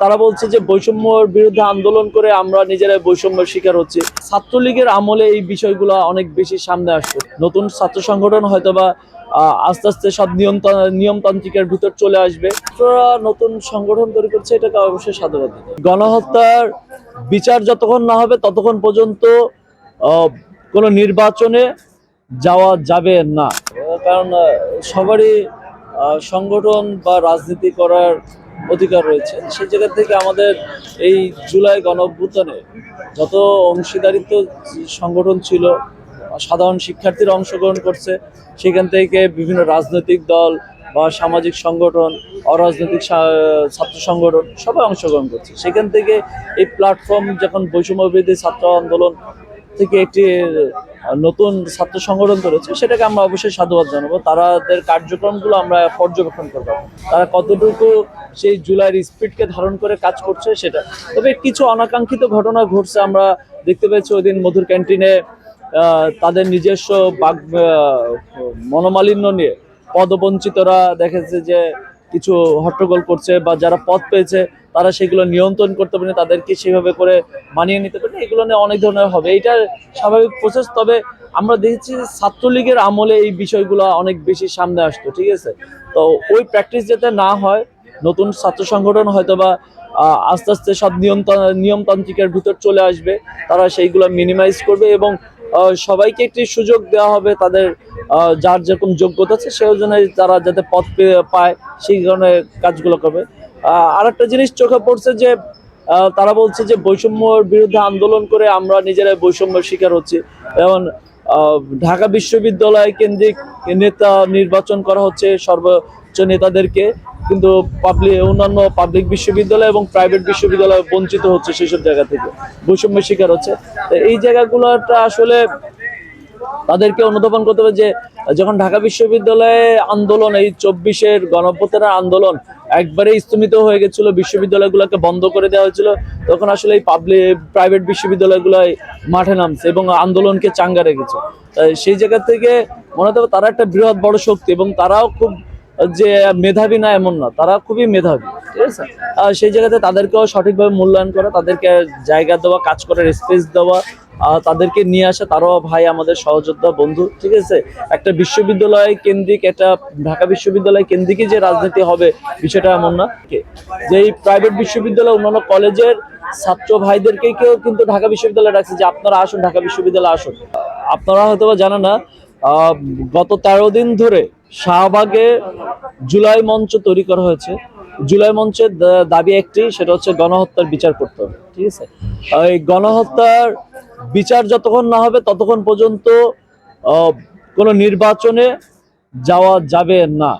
তারা বলছে যে বৈষম্যর বিরুদ্ধে আন্দোলন করে আমরা নিজেরাই বৈষম্যের শিকার হচ্ছি। ছাত্রলীগের আমলে এই বিষয়গুলো অনেক বেশি সামনে আসছে। নতুন ছাত্র সংগঠন হয়তোবা আহ, আস্তে আস্তে সব নিয়ম নিয়মতান্ত্রিকের ভিতর চলে আসবে। নতুন সংগঠন তৈরি করছে এটাকে অবশ্যই সাধুবাদ গণহত্যার বিচার যতক্ষণ না হবে ততক্ষণ পর্যন্ত কোনো নির্বাচনে যাওয়া যাবে না। কারণ সবারই সংগঠন বা রাজনীতি করার অধিকার রয়েছে। সেই জায়গা থেকে আমাদের এই জুলাই গণঅভ্যুত্থানে যত অংশীদারিত্ব সংগঠন ছিল, সাধারণ শিক্ষার্থীরা অংশগ্রহণ করছে, সেখান থেকে বিভিন্ন রাজনৈতিক দল বা সামাজিক সংগঠন, অরাজনৈতিক ছাত্র সংগঠন সবাই অংশগ্রহণ করছে। সেখান থেকে এই প্ল্যাটফর্ম যখন বৈষম্য বিরোধী ছাত্র আন্দোলন থেকে একটি নতুন ছাত্র সংগঠন করেছে, সেটাকে আমরা অবশ্যই সাধুবাদ জানাব। তাদের কার্যক্রমগুলো আমরা পর্যবেক্ষণ করব। তারা কতটুকু সেই জুলাইয়ের স্পিডকে ধারণ করে কাজ করছে সেটা। তবে কিছু অনাকাঙ্ক্ষিত ঘটনা ঘটছে, আমরা দেখতে পেয়েছি ওই দিন মধুর ক্যান্টিনে তাদের নিজস্ব বাগ মনোমালিন্য নিয়ে পদবঞ্চিতরা দেখেছে যে কিছু হট্টগোল করছে বা যারা পদ পেয়েছে তারা সেগুলো নিয়ন্ত্রণ করতে পারেনি তাদেরকে সেভাবে করে মানিয়ে নিতে পারেনি এগুলো নিয়ে অনেক ধরনের হবে। এটা স্বাভাবিক প্রসেস তবে আমরা দেখেছি ছাত্রলীগের আমলে এই বিষয়গুলো অনেক বেশি সামনে আসতো, ঠিক আছে? তো ওই প্র্যাকটিস যাতে না হয়, নতুন ছাত্র সংগঠন হয়তো বা আস্তে আস্তে সব নিয়ম নিয়মতান্ত্রিকের ভিতর চলে আসবে, তারা সেইগুলো মিনিমাইজ করবে এবং সবাইকে একটি সুযোগ দেওয়া হবে তাদের যার যেরকম যোগ্যতা আছে সেই অনুযায়ী তারা যাতে পথ পেয়ে- সেই ধরনের কাজগুলো করবে। আর একটা জিনিস চোখে পড়ছে যে তারা বলছে যে বৈষম্যর বিরুদ্ধে আন্দোলন করে আমরা নিজেরাই বৈষম্যের শিকার হচ্ছি। যেমন ঢাকা বিশ্ববিদ্যালয় কেন্দ্রিক নেতা নির্বাচন করা হচ্ছে সর্বোচ্চ নেতাদেরকে, কিন্তু পাবলিক অন্যান্য পাবলিক বিশ্ববিদ্যালয় এবং প্রাইভেট বিশ্ববিদ্যালয় বঞ্চিত হচ্ছে সেসব জায়গা থেকে, বৈষম্যের শিকার হচ্ছে। এই জায়গাগুলোটা আসলে তাদেরকে অনুধাবন করতে হবে যে, যখন ঢাকা বিশ্ববিদ্যালয়ে আন্দোলন, এই চব্বিশের গণঅভ্যুত্থানের আন্দোলন একবারে স্থমিত হয়ে গেছিল, বিশ্ববিদ্যালয়গুলোকে বন্ধ করে দেওয়া হয়েছিল। তখন আসলে এই পাবলিক প্রাইভেট বিশ্ববিদ্যালয়গুলোয় মাঠে নামছে এবং আন্দোলনকে চাঙ্গা রেখেছে। সেই জায়গা থেকে মনে হতে তারা একটা বৃহৎ বড় শক্তি এবং তারাও খুব যে মেধাবী না এমন না, তারা খুবই মেধাবী। ঠিক আছে? সেই জায়গাতে তাদেরকেও সঠিকভাবে মূল্যায়ন করা, তাদেরকে জায়গা দেওয়া, কাজ করার স্পেস দেওয়া তাদেরকে নিয়ে আসা, তারাও ভাই আমাদের সহযোদ্ধা বন্ধু, ঠিক আছে? একটা বিশ্ববিদ্যালয় কেন্দ্রিক, একটা ঢাকা বিশ্ববিদ্যালয় কেন্দ্রিকই যে রাজনীতি হবে, বিষয়টা এমন না। যে এই প্রাইভেট বিশ্ববিদ্যালয়, অন্যান্য কলেজের ছাত্র ভাইদেরকে কেউ কিন্তু ঢাকা বিশ্ববিদ্যালয় রাখছে যে, আপনারা আসুন, ঢাকা বিশ্ববিদ্যালয়ে আসুন। আপনারা হয়তো বা জানেন না গত তেরো দিন ধরে শাহবাগে জুলাই মঞ্চ তৈরি করা হয়েছে। জুলাই মঞ্চের দাবি একটি, সেটা হচ্ছে গণহত্যার বিচার করতে হবে, ঠিক আছে? এই গণহত্যার বিচার যতক্ষণ না হবে ততক্ষণ পর্যন্ত কোনো নির্বাচনে যাওয়া যাবে না।